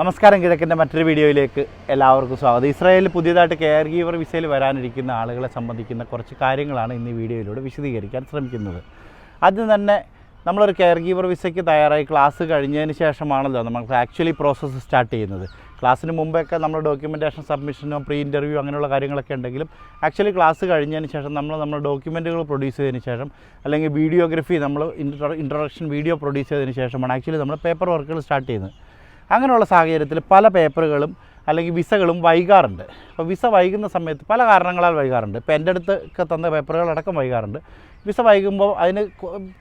നമസ്കാരം കിഴക്കിന്റെ മറ്റൊരു വീഡിയോയിലേക്ക് എല്ലാവർക്കും സ്വാഗതം. ഇസ്രായേലിൽ പുതിയതായിട്ട് കെയർ ഗീവർ വിസയിൽ വരാനിരിക്കുന്ന ആളുകളെ സംബന്ധിക്കുന്ന കുറച്ച് കാര്യങ്ങളാണ് ഇന്ന് വീഡിയോയിലൂടെ വിശദീകരിക്കാൻ ശ്രമിക്കുന്നത്. ആദ്യം തന്നെ നമ്മളൊരു കെയർ ഗീവർ വിസയ്ക്ക് തയ്യാറായി ക്ലാസ് കഴിഞ്ഞതിന് ശേഷമാണല്ലോ നമുക്ക് ആക്ച്വലി പ്രോസസ്സ് സ്റ്റാർട്ട് ചെയ്യുന്നത്. ക്ലാസ്സിന് മുമ്പൊക്കെ നമ്മൾ ഡോക്യുമെന്റേഷൻ സബ്മിഷനോ പ്രീ ഇന്റർവ്യൂ അങ്ങനെയുള്ള കാര്യങ്ങളൊക്കെ ഉണ്ടെങ്കിലും ആക്ച്വലി ക്ലാസ് കഴിഞ്ഞതിന് ശേഷം നമ്മൾ നമ്മുടെ ഡോക്യുമെന്റുകൾ പ്രൊഡ്യൂസ് ചെയ്തതിന് ശേഷം അല്ലെങ്കിൽ വീഡിയോഗ്രഫി നമ്മൾ ഇൻട്രോ ഇൻട്രൊഡക്ഷൻ വീഡിയോ പ്രൊഡ്യൂസ് ചെയ്തതിന് ശേഷമാണ് ആക്ച്വലി നമ്മൾ പേപ്പർ വർക്കുകൾ സ്റ്റാർട്ട് ചെയ്യുന്നത്. അങ്ങനെയുള്ള സാഹചര്യത്തിൽ പല പേപ്പറുകളും അല്ലെങ്കിൽ വിസകളും വൈകാറുണ്ട്. അപ്പോൾ വിസ വൈകുന്ന സമയത്ത് പല കാരണങ്ങളാൽ വൈകാറുണ്ട്. ഇപ്പോൾ എന്റെ അടുത്തൊക്കെ തന്ന പേപ്പറുകളടക്കം വൈകാറുണ്ട്. വിസ വൈകുമ്പോൾ അതിന്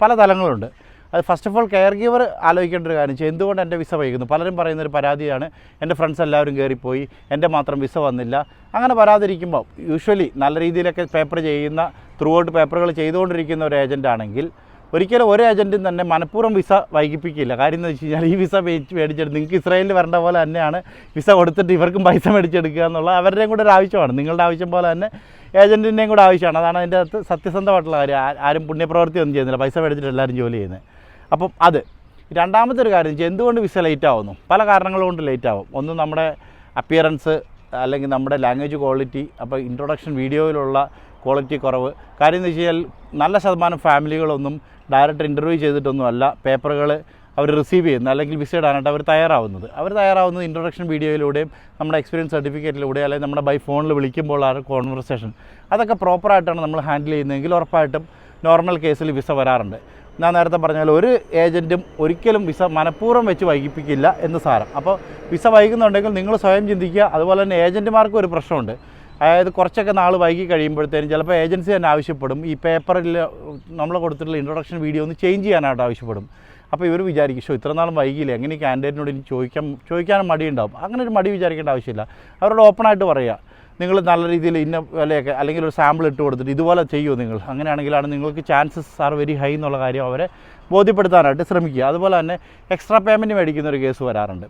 പല തലങ്ങളുണ്ട്. അത് first of all care giver ആലോചിക്കേണ്ട ഒരു കാര്യം വെച്ചാൽ എന്തുകൊണ്ട് എന്റെ വിസ വൈകുന്നു? പലരും പറയുന്ന ഒരു പരാതിയാണ് എന്റെ ഫ്രണ്ട്സ് എല്ലാവരും കയറിപ്പോയി എന്റെ മാത്രം വിസ വന്നില്ല. അങ്ങനെ പരാതിരിക്കുമ്പോൾ യൂഷ്വലി നല്ല രീതിയിലൊക്കെ പേപ്പർ ചെയ്യുന്ന ത്രൂ ഔട്ട് പേപ്പറുകൾ ചെയ്തുകൊണ്ടിരിക്കുന്ന ഒരു ഏജന്റ് ആണെങ്കിൽ ഒരിക്കലും ഒരു ഏജന്റും തന്നെ മനഃപൂർവം വിസ വൈകിപ്പിക്കില്ല. കാര്യം എന്ന് വെച്ച് കഴിഞ്ഞാൽ ഈ വിസ മേടിച്ച് മേടിച്ചെടുത്ത് നിങ്ങൾക്ക് ഇസ്രായേലിൽ വരേണ്ട പോലെ തന്നെയാണ് വിസ കൊടുത്തിട്ട് ഇവർക്കും പൈസ മേടിച്ചെടുക്കുക എന്നുള്ള അവരുടെയും കൂടെ ഒരു ആവശ്യമാണ്. നിങ്ങളുടെ ആവശ്യം പോലെ തന്നെ ഏജന്റിന്റെയും കൂടെ ആവശ്യമാണ്. അതാണ് അതിന്റെ അകത്ത് സത്യസന്ധമായിട്ടുള്ള കാര്യം. ആരും പുണ്യപ്രവൃത്തി ഒന്നും ചെയ്യുന്നില്ല. പൈസ മേടിച്ചിട്ട് എല്ലാവരും ജോലി ചെയ്യുന്നത്. അപ്പം അത് രണ്ടാമത്തെ ഒരു കാര്യം എന്തുകൊണ്ട് വിസ ലേറ്റ് ആവുന്നു? പല കാരണങ്ങൾ കൊണ്ട് ലേറ്റ് ആവും. ഒന്ന് നമ്മുടെ അപ്പിയറൻസ് അല്ലെങ്കിൽ നമ്മുടെ ലാംഗ്വേജ് ക്വാളിറ്റി അപ്പോൾ ഇൻട്രൊഡക്ഷൻ വീഡിയോയിലുള്ള ക്വാളിറ്റി കുറവ്. കാര്യം എന്ന് വെച്ച് കഴിഞ്ഞാൽ നല്ല ശതമാനം ഫാമിലികളൊന്നും ഡയറക്റ്റ് ഇന്റർവ്യൂ ചെയ്തിട്ടൊന്നുമല്ല പേപ്പറുകൾ അവർ റിസീവ് ചെയ്യുന്ന. അല്ലെങ്കിൽ വിസ ഇടാനായിട്ട് അവർ തയ്യാറാവുന്നത്. അവർ തയ്യാറാവുന്നത് ഇൻട്രൊഡക്ഷൻ വീഡിയോയിലൂടെയും നമ്മുടെ എക്സ്പീരിയൻസ് സർട്ടിഫിക്കറ്റിലൂടെ അല്ലെങ്കിൽ നമ്മുടെ ബൈ ഫോണിൽ വിളിക്കുമ്പോൾ ആ കോൺവെർസേഷൻ അതൊക്കെ പ്രോപ്പറായിട്ടാണ് നമ്മൾ ഹാൻഡിൽ ചെയ്യുന്നതെങ്കിൽ ഉറപ്പായിട്ടും നോർമൽ കേസിൽ വിസ വരാറുണ്ട്. ഞാൻ നേരത്തെ പറഞ്ഞാൽ ഒരു ഏജന്റും ഒരിക്കലും വിസ മനഃപൂർവം വെച്ച് വൈകിപ്പിക്കില്ല എന്ന് സാരം. അപ്പോൾ വിസ വൈകുന്നുണ്ടെങ്കിൽ നിങ്ങൾ സ്വയം ചിന്തിക്കുക. അതുപോലെ തന്നെ ഏജന്റുമാർക്കും ഒരു പ്രശ്നമുണ്ട്. അതായത് കുറച്ചൊക്കെ നാൾ വൈകി കഴിയുമ്പോഴത്തേനും ചിലപ്പോൾ ഏജൻസി തന്നെ ആവശ്യപ്പെടും. ഈ പേപ്പറിൽ നമ്മൾ കൊടുത്തിട്ടുള്ള ഇൻട്രൊഡക്ഷൻ വീഡിയോ ഒന്ന് ചേഞ്ച് ചെയ്യാനായിട്ട് ആവശ്യപ്പെടും. അപ്പോൾ ഇവർ വിചാരിക്കും ഷോ ഇത്ര നാളും വൈകിയില്ല? എങ്ങനെ ഈ കാൻഡിഡേറ്റിനോട് ഇനി ചോദിക്കാൻ ചോദിക്കാനും മടിയുണ്ടാവും? അങ്ങനെ ഒരു മടി വിചാരിക്കേണ്ട ആവശ്യമില്ല. അവരോട് ഓപ്പൺ ആയിട്ട് പറയുക നിങ്ങൾ നല്ല രീതിയിൽ ഇന്ന വിലയൊക്കെ അല്ലെങ്കിൽ ഒരു സാമ്പിൾ ഇട്ട് കൊടുത്തിട്ട് ഇതുപോലെ ചെയ്യുമോ നിങ്ങൾ. അങ്ങനെയാണെങ്കിലാണ് നിങ്ങൾക്ക് ചാൻസസ് ആർ വെരി ഹൈ എന്നുള്ള കാര്യം അവരെ ബോധ്യപ്പെടുത്താനായിട്ട് ശ്രമിക്കുക. അതുപോലെ തന്നെ എക്സ്ട്രാ പേയ്മെന്റ് മേടിക്കുന്ന ഒരു കേസ് വരാറുണ്ട്.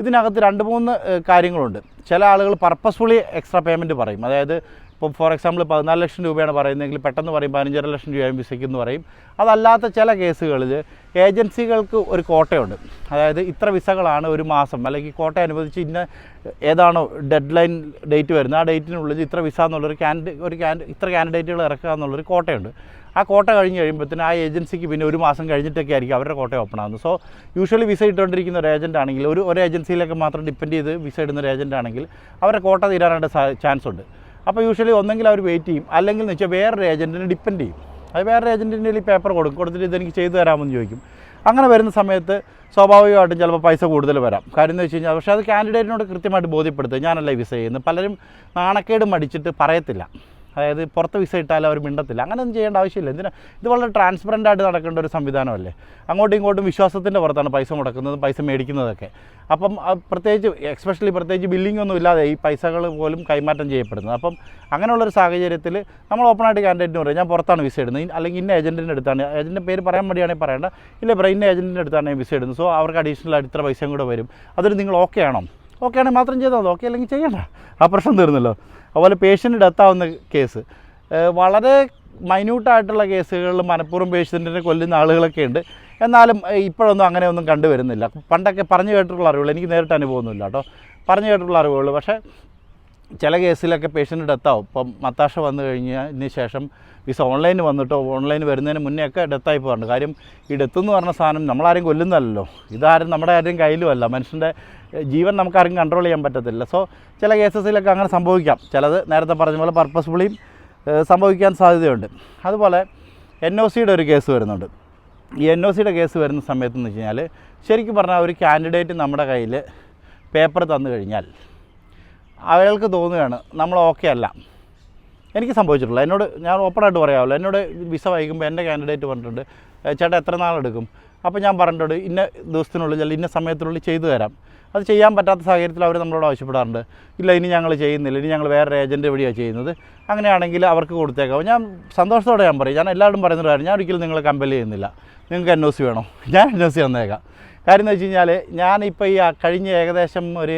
ഇതിനകത്ത് രണ്ട് മൂന്ന് കാര്യങ്ങളുണ്ട്. ചില ആളുകൾ പർപ്പസ്ഫുള്ളി എക്സ്ട്രാ പേയ്മെന്റ് പറയും. അതായത് ഇപ്പോൾ ഫോർ എക്സാമ്പിൾ പതിനാല് ലക്ഷം രൂപയാണ് പറയുന്നതെങ്കിൽ പെട്ടെന്ന് പറയും പതിനഞ്ചര ലക്ഷം രൂപയും വിസയ്ക്കെന്ന് പറയും. അതല്ലാത്ത ചില കേസുകളിൽ ഏജൻസികൾക്ക് ഒരു കോട്ടയുണ്ട്. അതായത് ഇത്ര വിസകളാണ് ഒരു മാസം. അല്ലെങ്കിൽ കോട്ട അനുവദിച്ച് ഇന്ന ഏതാണോ ഡെഡ് ലൈൻ ഡേറ്റ് വരുന്നത്. ആ ഡേറ്റിനുള്ളിൽ ഇത്ര വിസ എന്നുള്ളൊരു ക്യാൻഡി ഒരു ക്യാൻഡ് ഇത്ര കാൻഡിഡേറ്റുകൾ ഇറക്കുക എന്നുള്ളൊരു കോട്ടയുണ്ട്. ആ കോട്ട കഴിഞ്ഞ് കഴിയുമ്പോഴത്തേന് ആ ഏജൻസിക്ക് പിന്നെ ഒരു മാസം കഴിഞ്ഞിട്ടൊക്കെ ആയിരിക്കും അവരുടെ കോട്ട ഓപ്പൺ ആകുന്നത് സോ യൂഷ്വലി വിസ ഇട്ടുകൊണ്ടിരിക്കുന്ന ഒരു ഏജന്റ് ആണെങ്കിൽ ഒരു ഒരു ഏജൻസിയിലൊക്കെ മാത്രം ഡിപ്പെൻഡ് ചെയ്ത് വിസ ഇടുന്ന ഒരു ഏജന്റ് ആണെങ്കിൽ അവരുടെ കോട്ട തീരാനായിട്ട് ചാൻസ് ഉണ്ട്. അപ്പോൾ യൂഷ്വലി ഒന്നെങ്കിൽ അവർ വെയിറ്റ് ചെയ്യും. അല്ലെങ്കിൽ എന്ന് വെച്ചാൽ വേറൊരു ഏജന്റിനെ ഡിപ്പെൻഡ് ചെയ്യും. അത് വേറൊരു ഏജന്റിന്റെ ഈ പേപ്പർ കൊടുക്കും. കൊടുത്തിട്ട് ഇതെനിക്ക് ചെയ്തു തരാമെന്ന് ചോദിക്കും. അങ്ങനെ വരുന്ന സമയത്ത് സ്വാഭാവികമായിട്ടും ചിലപ്പോൾ പൈസ കൂടുതൽ വരാം. കാര്യം എന്ന് വെച്ച് കഴിഞ്ഞാൽ പക്ഷേ അത് കാൻഡിഡേറ്റിനോട് കൃത്യമായിട്ട് ബോധ്യപ്പെടുത്തുക. ഞാനല്ല വിസ ചെയ്യുന്നത്. പലരും നാണക്കേട് മടിച്ചിട്ട് പറയത്തില്ല. അതായത് പുറത്ത് വിസ ഇട്ടാലും അവർ മിണ്ടത്തില്ല. അങ്ങനെയൊന്നും ചെയ്യേണ്ട ആവശ്യമില്ല. എന്തിനാ? ഇത് വളരെ ട്രാൻസ്പെറന്റ് ആയിട്ട് നടക്കേണ്ട ഒരു സംവിധാനമല്ലേ? അങ്ങോട്ടും ഇങ്ങോട്ടും വിശ്വാസത്തിന്റെ പുറത്താണ് പൈസ മുടക്കുന്നതും പൈസ മേടിക്കുന്നതൊക്കെ. അപ്പം പ്രത്യേകിച്ച് എക്സ്പെഷ്യലി പ്രത്യേകിച്ച് ബില്ലിംഗ് ഒന്നും ഇല്ലാതെ ഈ പൈസകൾ പോലും കൈമാറ്റം ചെയ്യപ്പെടുന്നത്. അപ്പം അങ്ങനെയുള്ളൊരു സാഹചര്യത്തിൽ നമ്മൾ ഓപ്പണായിട്ട് കാൻഡിഡേറ്റിന് പറയും ഞാൻ പുറത്താണ് വിസ ഇടുന്നത്. അല്ലെങ്കിൽ ഇന്ന ഏജന്റിന്റെ അടുത്താണ്. ഏജന്റിന്റെ പേര് പറയാൻ വേണ്ടിയാണെങ്കിൽ പറയേണ്ട. ഇല്ല പറ ഇന്ന ഏജന്റിന്റെ അടുത്താണ് വിസ ഇടുന്നത്. സോ അവർക്ക് അഡീഷണൽ ഇത്ര പൈസയും കൂടെ വരും. അതൊരു നിങ്ങൾ ഓക്കെ ആണോ? ഓക്കെ ആണെങ്കിൽ മാത്രം ചെയ്താൽ മതി. ഓക്കെ അല്ലെങ്കിൽ ചെയ്യണ്ട. ആ പ്രശ്നം തീർന്നല്ലോ. അതുപോലെ പേഷ്യന്റ് ഡെത്ത് ആവുന്ന കേസ് വളരെ മൈന്യൂട്ടായിട്ടുള്ള കേസുകളിൽ മനഃപൂർവം പേഷ്യന്റിനെ കൊല്ലുന്ന ആളുകളൊക്കെ ഉണ്ട്. എന്നാലും ഇപ്പോഴൊന്നും അങ്ങനെ ഒന്നും കണ്ടുവരുന്നില്ല. പണ്ടൊക്കെ പറഞ്ഞു കേട്ടിട്ടുള്ള അറിവുകൾ. എനിക്ക് നേരിട്ട് അനുഭവമൊന്നുമില്ല കേട്ടോ. പറഞ്ഞു കേട്ടിട്ടുള്ള അറിവുകൾ. പക്ഷേ ചില കേസിലൊക്കെ പേഷ്യന്റ് ഡെത്താവും ഇപ്പം മത്താശ വന്നു കഴിഞ്ഞതിന് ശേഷം വിസ ഓൺലൈൻ വന്നിട്ടോ ഓൺലൈൻ വരുന്നതിന് മുന്നേ ഒക്കെ ഡെത്തായി പോകാറുണ്ട്. കാര്യം ഈ ഡെത്ത് എന്ന് പറഞ്ഞ സാധനം നമ്മളാരും കൊല്ലുന്നതല്ലോ ഇതാരും നമ്മുടെ ആരും കയ്യിലുമല്ല. മനുഷ്യന്റെ ജീവൻ നമുക്കാരും കൺട്രോൾ ചെയ്യാൻ പറ്റത്തില്ല. സോ ചില കേസസിലൊക്കെ അങ്ങനെ സംഭവിക്കാം. ചിലത് നേരത്തെ പറഞ്ഞ പോലെ പർപ്പസ്ഫുള്ളിയും സംഭവിക്കാൻ സാധ്യതയുണ്ട്. അതുപോലെ എൻ ഒ സിയുടെ ഒരു കേസ് വരുന്നുണ്ട്. ഈ എൻ ഒ സിയുടെ കേസ് വരുന്ന സമയത്ത് എന്ന് വെച്ച് കഴിഞ്ഞാൽ ശരിക്കും പറഞ്ഞാൽ ഒരു കാൻഡിഡേറ്റ് നമ്മുടെ കയ്യിൽ പേപ്പർ തന്നു കഴിഞ്ഞാൽ അയാൾക്ക് തോന്നുകയാണ് നമ്മൾ ഓക്കെ അല്ല. എനിക്ക് സംഭവിച്ചിട്ടില്ല. എന്നോട് ഞാൻ ഓപ്പണായിട്ട് പറയാമല്ലോ. എന്നോട് വിസ വൈകുമ്പോൾ എന്റെ കാൻഡിഡേറ്റ് പറഞ്ഞിട്ടുണ്ട് "ഏ, ചേട്ടാ എത്ര നാളെടുക്കും അപ്പോൾ ഞാൻ പറഞ്ഞിട്ടുണ്ട് ഇന്ന ദിവസത്തിനുള്ളിൽ അല്ലെങ്കിൽ ഇന്ന സമയത്തിനുള്ളിൽ ചെയ്തു തരാം. അത് ചെയ്യാൻ പറ്റാത്ത സാഹചര്യത്തിൽ അവർ നമ്മളോട് ആവശ്യപ്പെടാറുണ്ട്. ഇല്ല ഇനി ഞങ്ങൾ ചെയ്യുന്നില്ല. ഇനി ഞങ്ങൾ വേറെ ഏജന്റ് വഴിയാണ് ചെയ്യുന്നത്? അങ്ങനെയാണെങ്കിൽ അവർക്ക് കൊടുത്തേക്കാം. ഞാൻ സന്തോഷത്തോടെ ഞാൻ പറയും. ഞാൻ എല്ലാവരും പറയുന്ന കാര്യം ഞാൻ ഒരിക്കലും നിങ്ങളെ കമ്പൽ ചെയ്യുന്നില്ല. നിങ്ങൾക്ക് എൻ ഒ സി വേണോ? ഞാൻ എൻ ഒ സി തന്നേക്കാം. കാര്യം എന്ന് വെച്ച് കഴിഞ്ഞാൽ ഞാനിപ്പോൾ ഈ കഴിഞ്ഞ ഏകദേശം ഒരു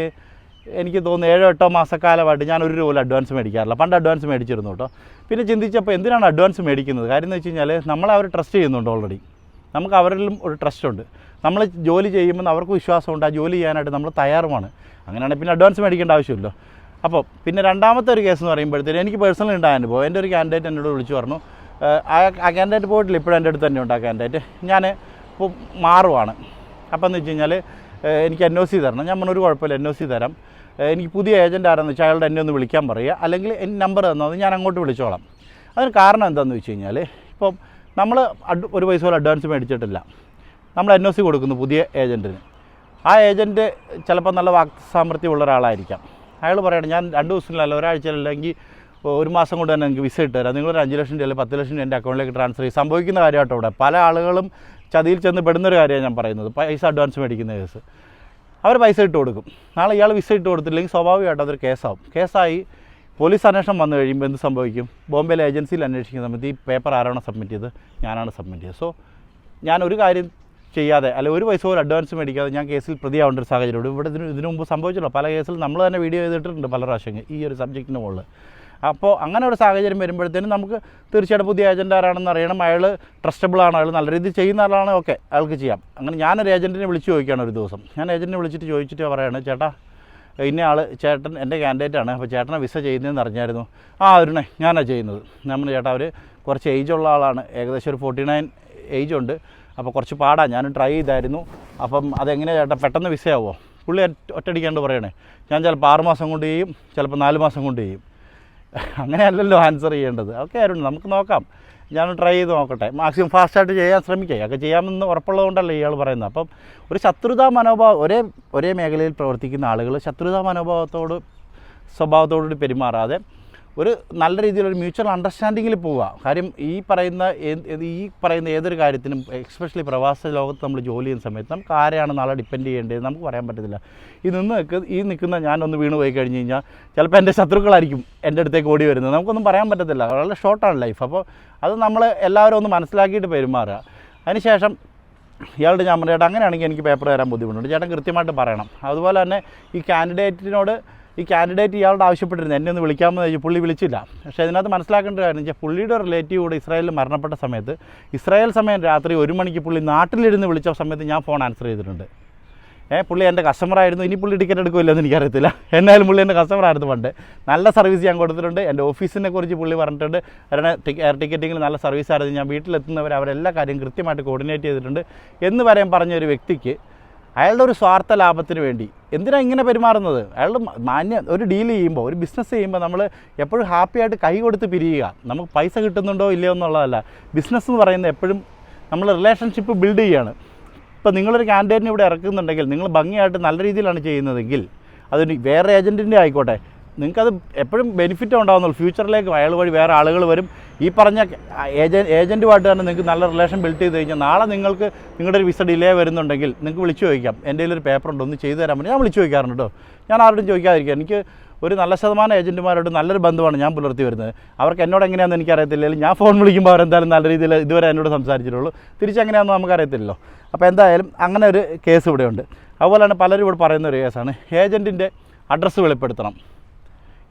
എനിക്ക് തോന്നുന്നു ഏഴോ എട്ടോ മാസക്കാലമായിട്ട് ഞാൻ ഒരു രൂപ അഡ്വാൻസ് മേടിക്കാറില്ല. പണ്ട് അഡ്വാൻസ് മേടിച്ചിരുന്നു കേട്ടോ. പിന്നെ ചിന്തിച്ചപ്പോൾ എന്തിനാണ് അഡ്വാൻസ് മേടിക്കുന്നത്? കാര്യം എന്ന് വെച്ച് കഴിഞ്ഞാൽ നമ്മളെ അവർ ട്രസ്റ്റ് ചെയ്യുന്നുണ്ട് ഓൾറെഡി നമുക്ക് അവരിലും ഒരു ട്രസ്റ്റ് ഉണ്ട്. നമ്മൾ ജോലി ചെയ്യുമ്പോൾ അവർക്ക് വിശ്വാസമുണ്ട്. ആ ജോലി ചെയ്യാനായിട്ട് നമ്മൾ തയ്യാറുമാണ്. അങ്ങനെയാണെങ്കിൽ പിന്നെ അഡ്വാൻസ് മേടിക്കേണ്ട ആവശ്യമില്ലല്ലോ അപ്പോൾ പിന്നെ രണ്ടാമത്തെ ഒരു കേസ് എന്ന് പറയുമ്പോഴത്തേന് എനിക്ക് പേഴ്സണൽ ഉണ്ടായ അനുഭവം. എന്റെ ഒരു കാൻഡിഡേറ്റ് എന്നോട് വിളിച്ചു പറഞ്ഞു ആ കാൻഡിഡേറ്റ് പോയിട്ടില്ല. ഇപ്പോഴും എന്റെ അടുത്ത് തന്നെ ഉണ്ട് ആ കാൻഡിഡേറ്റ് ഞാൻ ഇപ്പോൾ മാറുവാണ്. അപ്പോൾ എന്ന് വെച്ച് കഴിഞ്ഞാൽ എനിക്ക് എൻ ഒ സി തരണം. ഞാൻ പറഞ്ഞൊരു കുഴപ്പമില്ല എൻ ഒ സി തരാം. എനിക്ക് പുതിയ ഏജന്റ് ആരാന്ന് വെച്ചാൽ അയാളുടെ എന്നെ ഒന്ന് വിളിക്കാൻ പറയുക. അല്ലെങ്കിൽ എന്റെ നമ്പർ തന്നത് ഞാൻ അങ്ങോട്ട് വിളിച്ചോളാം. അതിന് കാരണം എന്താണെന്ന് വെച്ച് കഴിഞ്ഞാൽ ഇപ്പം നമ്മൾ അഡ് ഒരു പൈസ പോലും അഡ്വാൻസ് മേടിച്ചിട്ടില്ല. നമ്മൾ എൻ ഒ സി കൊടുക്കുന്നു പുതിയ ഏജന്റിന് ആ ഏജന്റ് ചിലപ്പോൾ നല്ല വാക്സാമർത്ഥ്യമുള്ള ഒരാളായിരിക്കാം. അയാൾ പറയണം ഞാൻ രണ്ട് ദിവസത്തിലല്ല ഒരാഴ്ചയിലല്ലെങ്കിൽ ഒരു മാസം കൊണ്ട് തന്നെ നിങ്ങൾക്ക് വിസ ഇട്ട് തരാം. നിങ്ങളൊരു അഞ്ച് ലക്ഷം രൂപ അല്ലെങ്കിൽ പത്ത് ലക്ഷം രൂപ എന്റെ അക്കൗണ്ടിലേക്ക് ട്രാൻസ്ഫർ ചെയ്യും. സംഭവിക്കുന്ന കാര്യമാട്ടോ ഇവിടെ. പല ആളുകളും ചതിയിൽ ചെന്ന് പെടുന്നൊരു കാര്യമാണ് ഞാൻ പറയുന്നത്. പൈസ അഡ്വാൻസ് മേടിക്കുന്ന കേസ്. അവർ പൈസ ഇട്ട് കൊടുക്കും. നാളെ ഇയാൾ വിസ ഇട്ട് കൊടുത്തില്ലെങ്കിൽ സ്വാഭാവികമായിട്ട് അതൊരു കേസാവും. കേസായി പോലീസ് അന്വേഷണം വന്നു കഴിയുമ്പോൾ എന്ത് സംഭവിക്കും? ബോംബെയിലെ ഏജൻസിയിൽ അന്വേഷിക്കുന്ന സമയത്ത് ഈ പേപ്പർ ആരാണ് സബ്മിറ്റ് ചെയ്തത്? ഞാനാണ് സബ്മിറ്റ് ചെയ്തത്. സോ ഞാൻ ഒരു കാര്യം ചെയ്യാതെ അല്ലെ ഒരു പൈസ പോലും അഡ്വാൻസ് മേടിക്കാതെ ഞാൻ കേസിൽ പ്രതിയാവേണ്ട ഒരു സാഹചര്യമുണ്ട് ഇവിടെ ഇതിന് ഇതിനു മുമ്പ് സംഭവിച്ചല്ലോ. പല കേസിൽ നമ്മൾ തന്നെ വീഡിയോ ചെയ്തിട്ടുണ്ട് പല പ്രാവശ്യം ഈ ഒരു സബ്ജക്റ്റിന് മുകളിൽ അപ്പോൾ അങ്ങനെ ഒരു സാഹചര്യം വരുമ്പോഴത്തേനും നമുക്ക് തീർച്ചയായിട്ടും പുതിയ ഏജന്റ് ആരാണെന്ന് അറിയണം. അയാൾ ട്രസ്റ്റബിൾ ആണ്. അയാൾ നല്ല രീതിയിൽ ചെയ്യുന്ന ആളാണ്. ഓക്കെ അയാൾക്ക് ചെയ്യാം. അങ്ങനെ ഞാനൊരു ഏജന്റിനെ വിളിച്ച് ചോദിക്കുകയാണ് ഒരു ദിവസം. ഞാൻ ഏജന്റിനെ വിളിച്ചിട്ട് ചോദിച്ചിട്ട് പറയുകയാണ് ചേട്ടാ ഇന്ന ആൾ ചേട്ടൻ എന്റെ കാൻഡിഡേറ്റ് ആണ്. അപ്പോൾ ചേട്ടനെ വിസ ചെയ്യുന്നതെന്ന് അറിഞ്ഞായിരുന്നു. ആ അവരുണേ ഞാനാണ് ചെയ്യുന്നത്. നമ്മൾ ചേട്ടാ അവർ കുറച്ച് ഏജ് ഉള്ള ആളാണ്. ഏകദേശം ഒരു ഫോർട്ടി നയൻ ഏജ് ഉണ്ട്. അപ്പോൾ കുറച്ച് പാടാണ് ഞാൻ ട്രൈ ചെയ്തായിരുന്നു. അപ്പം അതെങ്ങനെയാണ് ചേട്ടാ പെട്ടെന്ന് വിസയാവോ പുള്ളി ഒറ്റ- ഒറ്റടിക്കാണ്ട് പറയണേ. ഞാൻ ചിലപ്പോൾ ആറ് മാസം കൊണ്ട് ചെയ്യും ചിലപ്പോൾ നാല് മാസം കൊണ്ട് ചെയ്യും. അങ്ങനെയല്ലല്ലോ ആൻസർ ചെയ്യേണ്ടത്. ഓക്കെ അരുൺ നമുക്ക് നോക്കാം. ഞാൻ ട്രൈ ചെയ്ത് നോക്കട്ടെ. മാക്സിമം ഫാസ്റ്റായിട്ട് ചെയ്യാൻ ശ്രമിക്കുക ഒക്കെ ചെയ്യാമെന്ന് ഉറപ്പുള്ളതുകൊണ്ടല്ലേ ഇയാൾ പറയുന്നത്. അപ്പം ഒരു ശത്രുതാ മനോഭാവം ഒരേ ഒരേ മേഖലയിൽ പ്രവർത്തിക്കുന്ന ആളുകൾ ശത്രുതാ മനോഭാവത്തോട് സ്വഭാവത്തോടുകൂടി പെരുമാറാതെ ഒരു നല്ല രീതിയിലൊരു മ്യൂച്വൽ അണ്ടർസ്റ്റാൻഡിങ്ങിൽ പോവുക. കാര്യം ഈ പറയുന്ന ഈ പറയുന്ന ഏതൊരു കാര്യത്തിനും എക്സ്പെഷ്യലി പ്രവാസ ലോകത്ത് നമ്മൾ ജോലി ചെയ്യുന്ന സമയത്ത് നമുക്ക് ആരെയാണ് നാളെ ഡിപ്പെൻഡ് ചെയ്യേണ്ടത് നമുക്ക് പറയാൻ പറ്റത്തില്ല. ഈ നിന്ന് ഈ നിൽക്കുന്ന ഞാനൊന്ന് വീണ് പോയി കഴിഞ്ഞ് കഴിഞ്ഞാൽ ചിലപ്പോൾ എന്റെ ശത്രുക്കളായിരിക്കും എന്റെ അടുത്തേക്ക് ഓടി വരുന്നത്. നമുക്കൊന്നും പറയാൻ പറ്റത്തില്ല. വളരെ ഷോർട്ടാണ് ലൈഫ് അപ്പോൾ അത് നമ്മൾ എല്ലാവരും ഒന്ന് മനസ്സിലാക്കിയിട്ട് പെരുമാറുക. അതിനുശേഷം ഇയാളുടെ ഞാൻ പറഞ്ഞു ചേട്ടാ അങ്ങനെയാണെങ്കിൽ എനിക്ക് പേപ്പർ തരാൻ ബുദ്ധിമുട്ടുണ്ട്. ചേട്ടൻ കൃത്യമായിട്ട് പറയണം. അതുപോലെ തന്നെ ഈ കാൻഡിഡേറ്റിനോട് ഈ കാൻഡിഡേറ്റ് ഇയാളുടെ ആവശ്യപ്പെട്ടിരുന്നു. എന്നെ ഒന്ന് വിളിക്കാമെന്ന് ചോദിച്ചു. പുള്ളി വിളിച്ചില്ല. പക്ഷേ അതിനകത്ത് മനസ്സിലാക്കേണ്ട കാര്യം വെച്ചാൽ പുള്ളിയുടെ റിലേറ്റീവ് കൂടെ ഇസ്രായേലിൽ മരണപ്പെട്ട സമയത്ത് ഇസ്രായേൽ സമയം രാത്രി ഒരു മണിക്ക് പുള്ളി നാട്ടിലിരുന്ന് വിളിച്ച സമയത്ത് ഞാൻ ഫോൺ ആൻസർ ചെയ്തിട്ടുണ്ട്. ഏ പുള്ളി എന്റെ കസ്റ്റമറായിരുന്നു ഇനി പുള്ളി ടിക്കറ്റ് എടുക്കുമില്ലെന്ന് എനിക്കറിയത്തില്ല. എന്നാലും പുള്ളി എന്റെ കസ്റ്റമറായിരുന്നു പണ്ട്. നല്ല സർവീസ് ഞാൻ കൊടുത്തിട്ടുണ്ട്. എന്റെ ഓഫീസിനെ കുറിച്ച് പുള്ളി പറഞ്ഞിട്ടുണ്ട്. എയർ ടിക്കറ്റിങ്ങിൽ നല്ല സർവീസ് ആയിരുന്നു. ഞാൻ വീട്ടിലെത്തുന്നവർ അവരെല്ലാ കാര്യം കൃത്യമായിട്ട് കോർഡിനേറ്റ് ചെയ്തിട്ടുണ്ട്. എന്ന് പറയാൻ പറഞ്ഞ ഒരു വ്യക്തിക്ക് അയാളുടെ ഒരു സ്വാർത്ഥ ലാഭത്തിന് വേണ്ടി. എന്തിനാണ് ഇങ്ങനെ പെരുമാറുന്നത്? അയാളുടെ മാന്യ ഒരു ഡീൽ ചെയ്യുമ്പോൾ ഒരു ബിസിനസ് ചെയ്യുമ്പോൾ നമ്മൾ എപ്പോഴും ഹാപ്പി ആയിട്ട് കൈ കൊടുത്ത് പിരിയുക. നമുക്ക് പൈസ കിട്ടുന്നുണ്ടോ ഇല്ലയോ എന്നുള്ളതല്ല. ബിസിനസ് എന്ന് പറയുന്നത് എപ്പോഴും നമ്മൾ റിലേഷൻഷിപ്പ് ബിൽഡ് ചെയ്യുകയാണ് ഇപ്പോൾ നിങ്ങളൊരു ക്യാൻഡിഡേറ്റിനെ ഇവിടെ ഇറക്കുന്നുണ്ടെങ്കിൽ നിങ്ങൾ ഭംഗിയായിട്ട് നല്ല രീതിയിലാണ് ചെയ്യുന്നതെങ്കിൽ അതൊരു വേറെ ഏജന്റിന്റെ ആയിക്കോട്ടെ. നിങ്ങൾക്കത് എപ്പോഴും ബെനിഫിറ്റ് ഉണ്ടാകുന്നുള്ളൂ ഫ്യൂച്ചറിലേക്ക് അയാൾ വഴി വേറെ ആളുകൾ വരും. ഈ പറഞ്ഞ ഏജന്റ് ഏജന്റുമായിട്ട് തന്നെ നിങ്ങൾക്ക് നല്ല റിലേഷൻ ബിൽഡ് ചെയ്ത് കഴിഞ്ഞാൽ നാളെ നിങ്ങൾക്ക് നിങ്ങളുടെ ഒരു വിസ ഡിലേ വരുന്നുണ്ടെങ്കിൽ നിങ്ങൾക്ക് വിളിച്ചു ചോദിക്കാം. എന്റെ കയ്യിലൊരു പേപ്പർ ഉണ്ട് ഒന്ന് ചെയ്തു തരാൻ പറ്റും. ഞാൻ വിളിച്ചു ചോദിക്കാറുണ്ട് കേട്ടോ ഞാൻ ആരോടും ചോദിക്കാതിരിക്കുക. എനിക്ക് ഒരു നല്ല ശതമാനം ഏജന്റുമാരോട് നല്ലൊരു ബന്ധമാണ് ഞാൻ പുലർത്തി വരുന്നത്. അവർക്ക് എന്നോട് എങ്ങനെയാണെന്ന് എനിക്കറിയത്തില്ലെങ്കിൽ ഞാൻ ഫോൺ വിളിക്കുമ്പോൾ അവരെന്തായാലും നല്ല രീതിയിൽ ഇതുവരെ എന്നോട് സംസാരിച്ചിട്ടുള്ളൂ. തിരിച്ചെങ്ങനെയാണെന്ന് നമുക്കറിയത്തില്ലല്ലോ. അപ്പോൾ എന്തായാലും അങ്ങനെ ഒരു കേസ് ഇവിടെയുണ്ട്. അതുപോലെ തന്നെ പലരും ഇവിടെ പറയുന്ന ഒരു കേസാണ് ഏജന്റിന്റെ അഡ്രസ്സ് വെളിപ്പെടുത്തണം.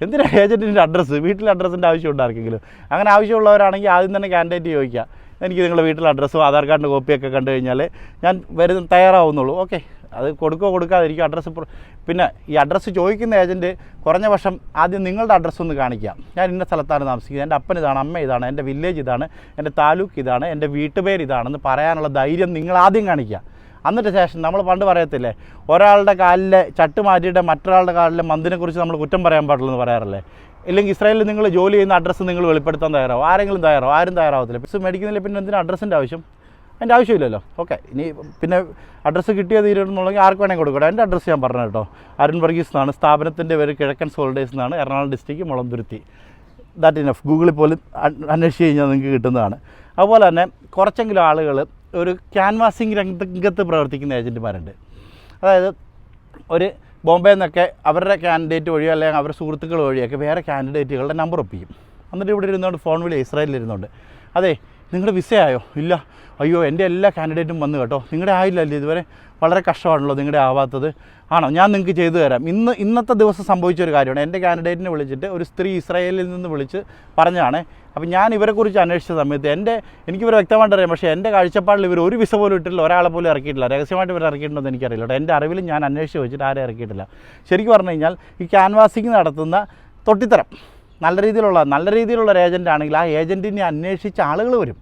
എന്തിനാ ഏജന്റിന്റെ അഡ്രസ്സ് വീട്ടിലെ അഡ്രസ്സിന്റെ ആവശ്യമുണ്ട് ആർക്കെങ്കിലും? അങ്ങനെ ആവശ്യമുള്ളവരാണെങ്കിൽ ആദ്യം തന്നെ കാൻഡിഡേറ്റ് ചോദിക്കുക. എനിക്ക് നിങ്ങളുടെ വീട്ടിലെ അഡ്രസ്സും ആധാർ കാർഡിന്റെ കോപ്പിയൊക്കെ കണ്ടു കഴിഞ്ഞാൽ ഞാൻ വരുന്ന തയ്യാറാവുന്നുള്ളൂ. ഓക്കെ അത് കൊടുക്കോ കൊടുക്കാതിരിക്കും അഡ്രസ്സ് പിന്നെ ഈ അഡ്രസ്സ് ചോദിക്കുന്ന ഏജന്റ് കുറഞ്ഞ വർഷം ആദ്യം നിങ്ങളുടെ അഡ്രസ്സ് ഒന്ന് ഞാൻ ഇന്ന സ്ഥലത്താണ് താമസിക്കുന്നത്. എന്റെ അപ്പൻ ഇതാണ് അമ്മ ഇതാണ് എന്റെ വില്ലേജ് ഇതാണ് എന്റെ താലൂക്ക് ഇതാണ് എന്റെ വീട്ടുപേര് ഇതാണെന്ന് പറയാനുള്ള ധൈര്യം നിങ്ങൾ ആദ്യം കാണിക്കുക. എന്നിട്ട് ശേഷം നമ്മൾ പണ്ട് പറയത്തില്ലേ ഒരാളുടെ കാലിലെ ചട്ട് മാറ്റിയിട്ട് മറ്റൊരാളുടെ കാലിലെ മന്ദിനെ കുറിച്ച് നമ്മൾ കുറ്റം പറയാൻ പാടില്ല എന്ന് പറയാറില്ലേ? ഇല്ലെങ്കിൽ ഇസ്രായേലിൽ നിങ്ങൾ ജോലി ചെയ്യുന്ന അഡ്രസ്സ് നിങ്ങൾ വെളിപ്പെടുത്താൻ തയ്യാറാവും? ആരെങ്കിലും തയ്യാറാവും? ആരും തയ്യാറാവത്തില്ല. പിസ് മേടിക്കുന്നില്ല പിന്നെ എന്തിനാ അഡ്രസ്സിന്റെ ആവശ്യം? അതിന്റെ ആവശ്യമില്ലല്ലോ. ഓക്കെ ഇനി പിന്നെ അഡ്രസ്സ് കിട്ടിയ തീരുന്നുണ്ടെങ്കിൽ ആർക്ക് വേണമെങ്കിൽ കൊടുക്കട്ടെ എന്റെ അഡ്രസ്സ് ഞാൻ പറഞ്ഞു കേട്ടോ. അരുൺ വർഗീസ് എന്നാണ്. സ്ഥാപനത്തിന്റെ പേര് കിഴക്കൻ സോൾഡേഴ്സ് എന്നാണ്. Ernakulam district Mulanthuruthy. That enough ഗൂഗിളിൽ പോലും അന്വേഷിച്ച് കഴിഞ്ഞാൽ നിങ്ങൾക്ക് കിട്ടുന്നതാണ്. അതുപോലെ തന്നെ കുറച്ചെങ്കിലും ആളുകൾ ഒരു ക്യാൻവാസിങ് രംഗത്ത് പ്രവർത്തിക്കുന്ന ഏജന്റുമാരുണ്ട് അതായത് ഒരു ബോംബെ നിന്നൊക്കെ അവരുടെ കാൻഡിഡേറ്റ് വഴിയോ അല്ലെങ്കിൽ അവരുടെ സുഹൃത്തുക്കൾ വഴിയൊക്കെ വേറെ കാൻഡിഡേറ്റുകളുടെ നമ്പർ ഒപ്പിക്കും. എന്നിട്ട് ഇവിടെ ഇരുന്നുകൊണ്ട് ഫോൺ വിളി ഇസ്രായേലിൽ ഇരുന്നുകൊണ്ട് അതെ നിങ്ങളുടെ വിസയായോ ഇല്ല. അയ്യോ എന്റെ എല്ലാ കാൻഡിഡേറ്റും വന്നു കേട്ടോ. നിങ്ങളുടെ ആയില്ലല്ലോ ഇതുവരെ? വളരെ കഷ്ടമാണല്ലോ നിങ്ങളുടെ ആവാത്തത്. ആണോ? ഞാൻ നിങ്ങൾക്ക് ചെയ്തു തരാം. ഇന്ന് ഇന്നത്തെ ദിവസം സംഭവിച്ച ഒരു കാര്യമാണ്. എന്റെ കാൻഡിഡേറ്റിനെ വിളിച്ചിട്ട് ഒരു സ്ത്രീ ഇസ്രായേലിൽ നിന്ന് വിളിച്ച് പറഞ്ഞാണ് അപ്പോൾ ഞാൻ ഇവരെക്കുറിച്ച് അന്വേഷിച്ച സമയത്ത് എന്റെ എനിക്കിവർ വ്യക്തമായിട്ട് അറിയാം പക്ഷേ എന്റെ കാഴ്ചപ്പാടിൽ ഇവർ ഒരു വിസ പോലും ഇട്ടില്ല ഒരാളെ പോലും ഇറക്കിയിട്ടില്ല. രഹസ്യമായിട്ട് ഇവർ ഇറക്കിയിട്ടുണ്ടെന്ന് എനിക്കറിയില്ല കേട്ടോ. എന്റെ അറിവിൽ ഞാൻ അന്വേഷിച്ച് വെച്ചിട്ട് ആരെ ഇറക്കിയിട്ടില്ല. ശരിക്കും പറഞ്ഞു കഴിഞ്ഞാൽ ഈ ക്യാൻവാസിങ് നടത്തുന്ന തൊട്ടിത്തരം നല്ല രീതിയിലുള്ള നല്ല രീതിയിലുള്ള ഒരു ഏജന്റ് ആണെങ്കിൽ ആ ഏജന്റിനെ അന്വേഷിച്ച ആളുകൾ വരും.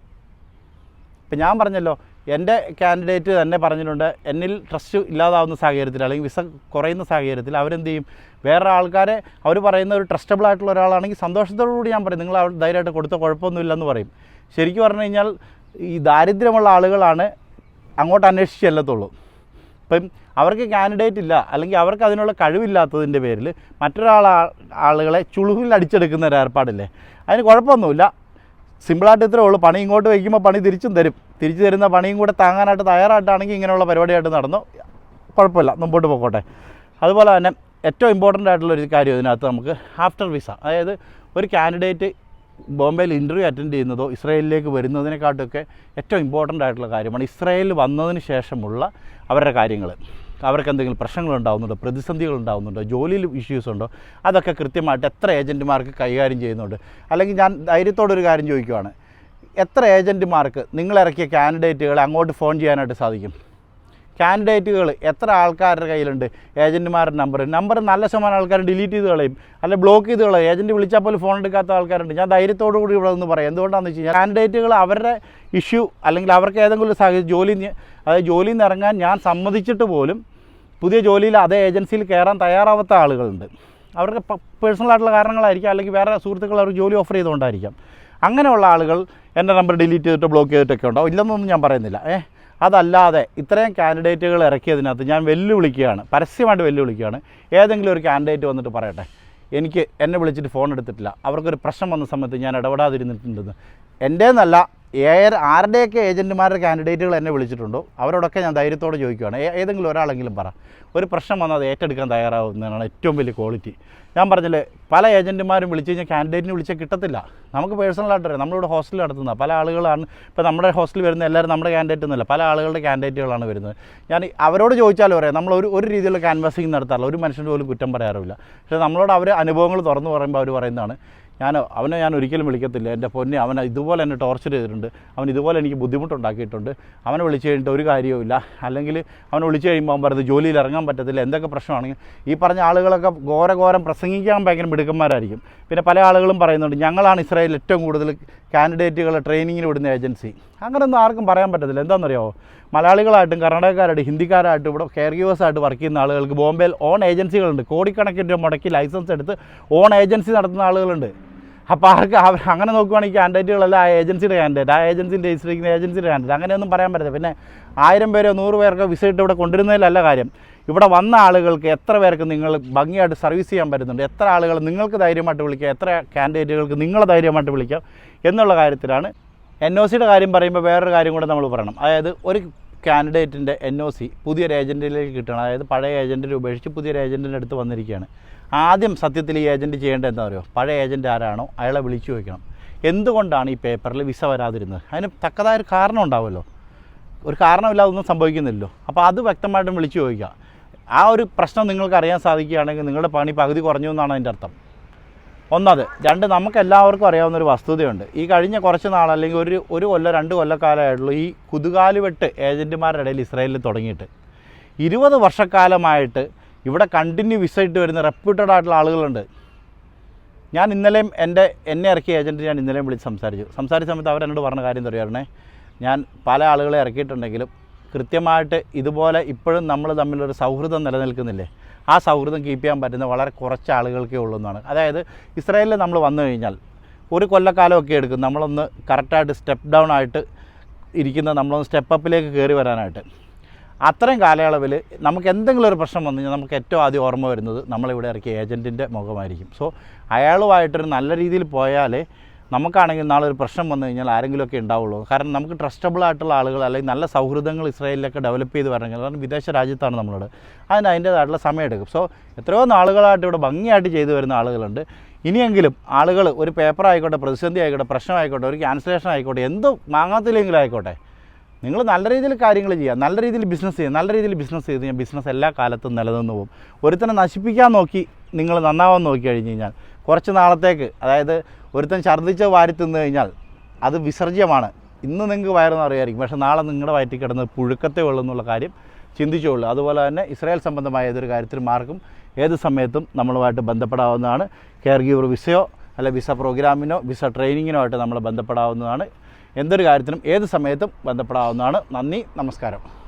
ഇപ്പം ഞാൻ പറഞ്ഞല്ലോ എന്റെ കാൻഡിഡേറ്റ് തന്നെ പറഞ്ഞിട്ടുണ്ട് എന്നിൽ ട്രസ്റ്റ് ഇല്ലാതാവുന്ന സാഹചര്യത്തിൽ അല്ലെങ്കിൽ വിസ കുറയുന്ന സാഹചര്യത്തിൽ അവരെന്ത് ചെയ്യും? വേറെ ആൾക്കാരെ അവർ പറയുന്ന ഒരു ട്രസ്റ്റബിൾ ആയിട്ടുള്ള ഒരാളാണെങ്കിൽ സന്തോഷത്തോടു കൂടി ഞാൻ പറയും നിങ്ങൾ അവർ ധൈര്യമായിട്ട് കൊടുത്ത കുഴപ്പമൊന്നുമില്ലെന്ന് പറയും. ശരിക്കും പറഞ്ഞു കഴിഞ്ഞാൽ ഈ ദാരിദ്ര്യമുള്ള ആളുകളാണ് അങ്ങോട്ട് അന്വേഷിച്ച് ചെല്ലത്തുള്ളൂ. ഇപ്പം അവർക്ക് കാൻഡിഡേറ്റ് ഇല്ല അല്ലെങ്കിൽ അവർക്ക് അതിനുള്ള കഴിവില്ലാത്തതിന്റെ പേരിൽ മറ്റൊരാൾ ആളുകളെ ചുളുവിൽ അടിച്ചെടുക്കുന്ന ഒരു ഏർപ്പാടില്ലേ അതിന് കുഴപ്പമൊന്നുമില്ല. സിമ്പിളായിട്ട് ഇത്രേ ഉള്ളൂ. പണി ഇങ്ങോട്ട് വയ്ക്കുമ്പോൾ പണി തിരിച്ചും തരും. തിരിച്ചു തരുന്ന പണിയും കൂടെ താങ്ങാനായിട്ട് തയ്യാറായിട്ടാണെങ്കിൽ ഇങ്ങനെയുള്ള പരിപാടിയായിട്ട് നടന്നു. കുഴപ്പമില്ല. മുമ്പോട്ട് പോയിക്കോട്ടെ അതുപോലെ തന്നെ ഏറ്റവും ഇമ്പോർട്ടന്റ് ആയിട്ടുള്ള ഒരു കാര്യം ഇതിനകത്ത് നമുക്ക് ആഫ്റ്റർ വിസ അതായത് ഒരു കാൻഡിഡേറ്റ് ബോംബെയിൽ ഇന്റർവ്യൂ അറ്റൻഡ് ചെയ്യുന്നതോ ഇസ്രയേലിലേക്ക് വരുന്നതിനെക്കാട്ടൊക്കെ ഏറ്റവും ഇമ്പോർട്ടന്റ് ആയിട്ടുള്ള കാര്യമാണ് ഇസ്രയേലിൽ വന്നതിന് ശേഷമുള്ള അവരുടെ കാര്യങ്ങൾ അവർക്ക് എന്തെങ്കിലും പ്രശ്നങ്ങൾ ഉണ്ടാകുന്നുണ്ടോ പ്രതിസന്ധികൾ ഉണ്ടാകുന്നുണ്ടോ ജോലിയിൽ ഇഷ്യൂസ് ഉണ്ടോ? അതൊക്കെ കൃത്യമായിട്ട് എത്ര ഏജന്റുമാർക്ക് കൈകാര്യം ചെയ്യുന്നുണ്ട്? അല്ലെങ്കിൽ ഞാൻ ധൈര്യത്തോടൊരു കാര്യം ചോദിക്കുവാണ്. എത്ര ഏജന്റുമാർക്ക് നിങ്ങളിറക്കിയ കാൻഡിഡേറ്റുകളെ അങ്ങോട്ട് ഫോൺ ചെയ്യാനായിട്ട് സാധിക്കും? കാൻഡിഡേറ്റുകൾ എത്ര ആൾക്കാരുടെ കയ്യിലുണ്ട്? ഏജന്റുമാരുടെ നമ്പർ നമ്പർ നല്ല ശതമാനം ആൾക്കാർ ഡിലീറ്റ് ചെയ്ത് കളയും. അല്ലെങ്കിൽ ബ്ലോക്ക് ചെയ്ത് കളയും. ഏജന്റ് വിളിച്ചാൽ പോലും ഫോൺ എടുക്കാത്ത ആൾക്കാരുണ്ട്. ഞാൻ ധൈര്യത്തോടു കൂടി ഇവിടെ നിന്ന് പറയാം. എന്തുകൊണ്ടാണെന്ന് വെച്ച് കഴിഞ്ഞാൽ കാൻഡിഡേറ്റുകൾ അവരുടെ ഇഷ്യൂ അല്ലെങ്കിൽ അവർക്ക് ഏതെങ്കിലും സാഹചര്യം ജോലി അതായത് ജോലിയിൽ നിന്ന് ഇറങ്ങാൻ ഞാൻ സമ്മതിച്ചിട്ട് പോലും പുതിയ ജോലിയിൽ അതേ ഏജൻസിയിൽ കയറാൻ തയ്യാറാവാത്ത ആളുകളുണ്ട്. അവർക്ക് പേഴ്സണൽ ആയിട്ടുള്ള കാരണങ്ങളായിരിക്കാം അല്ലെങ്കിൽ വേറെ സുഹൃത്തുക്കൾ അവർ ജോലി ഓഫർ ചെയ്തുകൊണ്ടായിരിക്കാം. അങ്ങനെയുള്ള ആളുകൾ എന്റെ നമ്പർ ഡിലീറ്റ് ചെയ്തിട്ട് ബ്ലോക്ക് ചെയ്തിട്ടൊക്കെ ഉണ്ടാവും ഇല്ലെന്നൊന്നും ഞാൻ പറയുന്നില്ല. ഏ? അതല്ലാതെ ഇത്രയും കാൻഡിഡേറ്റുകൾ ഇറക്കിയതിനകത്ത് ഞാൻ വെല്ലുവിളിക്കുകയാണ്. പരസ്യമായിട്ട് വെല്ലുവിളിക്കുകയാണ്. ഏതെങ്കിലും ഒരു കാൻഡിഡേറ്റ് വന്നിട്ട് പറയട്ടെ. എനിക്ക് എന്നെ വിളിച്ചിട്ട് ഫോൺ എടുത്തിട്ടില്ല. അവർക്കൊരു പ്രശ്നം വന്ന സമയത്ത് ഞാൻ ഇടപെടാതിരുന്നിട്ടുണ്ടെന്ന്. എന്റേന്നല്ല ഏറെ ആരുടെയൊക്കെ ഏജന്റുമാരുടെ കാൻഡിഡേറ്റുകൾ എന്നെ വിളിച്ചിട്ടുണ്ടോ? അവരോടൊക്കെ ഞാൻ ധൈര്യത്തോടെ ചോദിക്കുകയാണ് ഏതെങ്കിലും ഒരാളെങ്കിലും പറ. ഒരു പ്രശ്നം വന്നാൽ അത് ഏറ്റെടുക്കാൻ തയ്യാറാവുന്നതാണ് ഏറ്റവും വലിയ ക്വാളിറ്റി. ഞാൻ പറഞ്ഞില്ലേ പല ഏജന്റുമാരും വിളിച്ച് കഴിഞ്ഞാൽ കാൻഡിഡേറ്റിനെ വിളിച്ചാൽ കിട്ടത്തില്ല. നമുക്ക് പേഴ്സണലായിട്ട് അറിയാം. നമ്മളിവിടെ ഹോസ്റ്റലിൽ നടത്തുന്ന പല ആളുകളാണ് ഇപ്പോൾ നമ്മുടെ ഹോസ്റ്റലിൽ വരുന്ന എല്ലാവരും നമ്മുടെ കാൻഡിഡേറ്റ് ഒന്നുമില്ല. പല ആളുകളുടെ കാൻഡിഡേറ്റുകളാണ് വരുന്നത്. ഞാൻ അവരോട് ചോദിച്ചാലും പറയാം നമ്മൾ ഒരു ഒരു രീതിയിലുള്ള ക്യാൻവാസിങ് നടത്താറില്ല. ഒരു മനുഷ്യന്റെ പോലും കുറ്റം പറയാറില്ല പക്ഷേ നമ്മളോട് അവർ അനുഭവങ്ങൾ തുറന്നു പറയുമ്പോൾ അവർ പറയുന്നതാണ്. ഞാൻ അവനെ ഞാൻ ഒരിക്കലും വിളിക്കത്തില്ല. എന്റെ പൊന്നെ അവനെ ഇതുപോലെ എന്നെ ടോർച്ചർ ചെയ്തിട്ടുണ്ട്. അവൻ ഇതുപോലെ എനിക്ക് ബുദ്ധിമുട്ടുണ്ടാക്കിയിട്ടുണ്ട്. അവനെ വിളിച്ച് കഴിഞ്ഞിട്ട് ഒരു കാര്യവുമില്ല അല്ലെങ്കിൽ അവനെ വിളിച്ചു കഴിയുമ്പോൾ അവൻ പറയുന്നത് ജോലിയിൽ ഇറങ്ങാൻ പറ്റത്തില്ല. എന്തൊക്കെ പ്രശ്നമാണെങ്കിൽ ഈ പറഞ്ഞ ആളുകളൊക്കെ ഘോരഘോരം പ്രസംഗിക്കാൻ ഭയങ്കര മിടുക്കന്മാരായിരിക്കും. പിന്നെ പല ആളുകളും പറയുന്നുണ്ട് ഞങ്ങളാണ് ഇസ്രായേലിൽ ഏറ്റവും കൂടുതൽ കാൻഡിഡേറ്റുകളെ ട്രെയിനിങ്ങിന് വിടുന്ന ഏജൻസി. അങ്ങനെയൊന്നും ആർക്കും പറയാൻ പറ്റത്തില്ല. എന്താണെന്നറിയോ മലയാളികളായിട്ടും കർണാടകക്കാരായിട്ടും ഹിന്ദിക്കാരായിട്ടും ഇവിടെ കെയർ ഗീവേഴ്സായിട്ട് വർക്ക് ചെയ്യുന്ന ആളുകൾക്ക് ബോംബെയിൽ ഓൺ ഏജൻസികളുണ്ട്. കോടിക്കണക്കിന് രൂപ മുടക്കി ലൈസൻസ് എടുത്ത് ഓൺ ഏജൻസി നടത്തുന്ന ആളുകളുണ്ട്. അപ്പോൾ അവർ അങ്ങനെ നോക്കുവാണെങ്കിൽ കാൻഡിഡേറ്റുകളെല്ലാം ആ ഏജൻസിയുടെ കാൻഡിഡേറ്റ് ആ ഏജൻസി രജിസ്റ്റർ ഏജൻസിയുടെ കാൻഡിഡേറ്റ് അങ്ങനെയൊന്നും പറയാൻ പറ്റില്ല പിന്നെ ആയിരം പേരോ നൂറ് പേർക്കോ വിസ ഇട്ട് ഇവിടെ കൊണ്ടുവരുന്നതിലല്ല കാര്യം. ഇവിടെ വന്ന ആളുകൾക്ക് എത്ര പേർക്ക് നിങ്ങൾ ഭംഗിയായിട്ട് സർവീസ് ചെയ്യാൻ പറ്റുന്നുണ്ട്? എത്ര ആളുകൾ നിങ്ങൾക്ക് ധൈര്യമായിട്ട് വിളിക്കാം? എത്ര കാൻഡിഡേറ്റുകൾക്ക് നിങ്ങളെ ധൈര്യമായിട്ട് വിളിക്കാം? എന്നുള്ള കാര്യത്തിലാണ് എൻ ഒ സിയുടെ കാര്യം പറയുമ്പോൾ വേറൊരു കാര്യം കൂടെ നമ്മൾ പറയണം. അതായത് ഒരു കാൻഡിഡേറ്റിന്റെ എൻ ഒ സി പുതിയൊരു ഏജന്റിലേക്ക് കിട്ടണം. അതായത് പഴയ ഏജന്റിനെ ഉപേക്ഷിച്ച് പുതിയൊരു ഏജന്റിന്റെ അടുത്ത് വന്നിരിക്കുകയാണ്. ആദ്യം സത്യത്തിൽ ഈ ഏജന്റ് ചെയ്യേണ്ടത് എന്താ പറയുക പഴയ ഏജന്റ് ആരാണോ അയാളെ വിളിച്ചു ചോദിക്കണം. എന്തുകൊണ്ടാണ് ഈ പേപ്പറിൽ വിസ വരാതിരുന്നത്? അതിന് തക്കതായ ഒരു കാരണം ഉണ്ടാവുമല്ലോ. ഒരു കാരണമില്ലാതെ ഒന്നും സംഭവിക്കുന്നില്ലല്ലോ. അപ്പോൾ അത് വ്യക്തമായിട്ടും വിളിച്ചു ചോദിക്കുക. ആ ഒരു പ്രശ്നം നിങ്ങൾക്ക് അറിയാൻ സാധിക്കുകയാണെങ്കിൽ നിങ്ങളുടെ പണി പകുതി കുറഞ്ഞു എന്നാണ് അതിന്റെ അർത്ഥം. ഒന്നത്. രണ്ട് നമുക്ക് എല്ലാവർക്കും അറിയാവുന്ന ഒരു വസ്തുതയുണ്ട്. ഈ കഴിഞ്ഞ കുറച്ച് നാൾ അല്ലെങ്കിൽ ഒരു ഒരു കൊല്ലം രണ്ട് കൊല്ലക്കാലമായിട്ടുള്ളൂ ഈ കുതുകാലുവെട്ട് ഏജന്റുമാരുടെ ഇടയിൽ ഇസ്രായേലിൽ തുടങ്ങിയിട്ട്. ഇരുപത് വർഷക്കാലമായിട്ട് ഇവിടെ കണ്ടിന്യൂ വിസ ഇട്ട് വരുന്ന റെപ്യൂട്ടഡ് ആയിട്ടുള്ള ആളുകളുണ്ട്. ഞാൻ ഇന്നലെയും എന്റെ എന്നെ ഇറക്കിയ ഏജന്റ് ഞാൻ ഇന്നലെയും വിളിച്ച് സംസാരിച്ചു. സംസാരിച്ച സമയത്ത് അവരെന്നോട് പറഞ്ഞ കാര്യം തരുവായിരുന്നേ ഞാൻ പല ആളുകളെ ഇറക്കിയിട്ടുണ്ടെങ്കിലും കൃത്യമായിട്ട് ഇതുപോലെ ഇപ്പോഴും നമ്മൾ തമ്മിലൊരു സൗഹൃദം നിലനിൽക്കുന്നില്ലേ? ആ സൗഹൃദം കീപ്പ് ചെയ്യാൻ പറ്റുന്ന വളരെ കുറച്ച് ആളുകൾക്കേ ഉള്ളൂ എന്നാണ് അതായത് ഇസ്രായേലിൽ നമ്മൾ വന്നു കഴിഞ്ഞാൽ ഒരു കൊല്ലക്കാലമൊക്കെ എടുക്കും. നമ്മളൊന്ന് കറക്റ്റായിട്ട് സ്റ്റെപ്പ് ഡൗൺ ആയിട്ട് ഇരിക്കുന്ന നമ്മളൊന്ന് സ്റ്റെപ്പ് അപ്പിലേക്ക് കയറി വരാനായിട്ട്. അത്രയും കാലയളവിൽ നമുക്ക് എന്തെങ്കിലും ഒരു പ്രശ്നം വന്നു കഴിഞ്ഞാൽ നമുക്ക് ഏറ്റവും ആദ്യം ഓർമ്മ വരുന്നത് നമ്മളിവിടെ ഇറക്കിയ ഏജന്റിന്റെ മുഖമായിരിക്കും. സോ അയാളുമായിട്ടൊരു നല്ല രീതിയിൽ പോയാലേ നമുക്കാണെങ്കിൽ നാളെ ഒരു പ്രശ്നം വന്നു കഴിഞ്ഞാൽ ആരെങ്കിലുമൊക്കെ ഉണ്ടാവുള്ളൂ. കാരണം നമുക്ക് ട്രസ്റ്റബിൾ ആയിട്ടുള്ള ആളുകൾ അല്ലെങ്കിൽ നല്ല സൗഹൃദങ്ങൾ ഇസ്രായേലിലൊക്കെ ഡെവലപ്പ് ചെയ്ത് വരണമെങ്കിൽ കാരണം വിദേശ രാജ്യത്താണ് നമ്മളോട്. അതിന് അതിന്റേതായിട്ടുള്ള സമയമെടുക്കും. സോ എത്രയോ നാളുകളായിട്ട് ഇവിടെ ഭംഗിയായിട്ട് ചെയ്തു വരുന്ന ആളുകളുണ്ട്. ഇനിയെങ്കിലും ആളുകൾ ഒരു പേപ്പർ ആയിക്കോട്ടെ പ്രതിസന്ധി ആയിക്കോട്ടെ പ്രശ്നം ആയിക്കോട്ടെ ഒരു ക്യാൻസലേഷൻ ആയിക്കോട്ടെ എന്ത് മാങ്ങാത്തില്ലെങ്കിലും ആയിക്കോട്ടെ. നിങ്ങൾ നല്ല രീതിയിൽ കാര്യങ്ങൾ ചെയ്യുക നല്ല രീതിയിൽ ബിസിനസ് ചെയ്യുക നല്ല രീതിയിൽ ബിസിനസ് ചെയ്ത് കഴിഞ്ഞാൽ ബിസിനസ് എല്ലാ കാലത്തും നിലനിന്ന് പോകും. ഒരുത്തനെ നശിപ്പിക്കാൻ നോക്കി നിങ്ങൾ നന്നാവാൻ നോക്കി കഴിഞ്ഞ് കഴിഞ്ഞാൽ കുറച്ച് നാളത്തേക്ക് അതായത് ഒരുത്തൻ ഛർദ്ദിച്ച് വാരി തിന്നു കഴിഞ്ഞാൽ അത് വിസർജ്യമാണ്. ഇന്ന് നിങ്ങൾക്ക് വയറെന്ന് അറിയായിരിക്കും. പക്ഷേ നാളെ നിങ്ങളുടെ വയറ്റിൽ കിടന്ന് പുഴുക്കത്തെ ഉള്ളൂ എന്നുള്ള കാര്യം ചിന്തിച്ചുള്ളൂ അതുപോലെ തന്നെ ഇസ്രായേൽ സംബന്ധമായ ഏതൊരു കാര്യത്തിനും ആർക്കും ഏത് സമയത്തും നമ്മളുമായിട്ട് ബന്ധപ്പെടാവുന്നതാണ്. കെയർ ഗീവർ വിസയോ അല്ല വിസ പ്രോഗ്രാമിനോ വിസ ട്രെയിനിങ്ങിനോ ആയിട്ട് നമ്മൾ ബന്ധപ്പെടാവുന്നതാണ്. എന്തൊരു കാര്യത്തിനും ഏത് സമയത്തും ബന്ധപ്പെടാവുന്നതാണ്. നന്ദി നമസ്കാരം.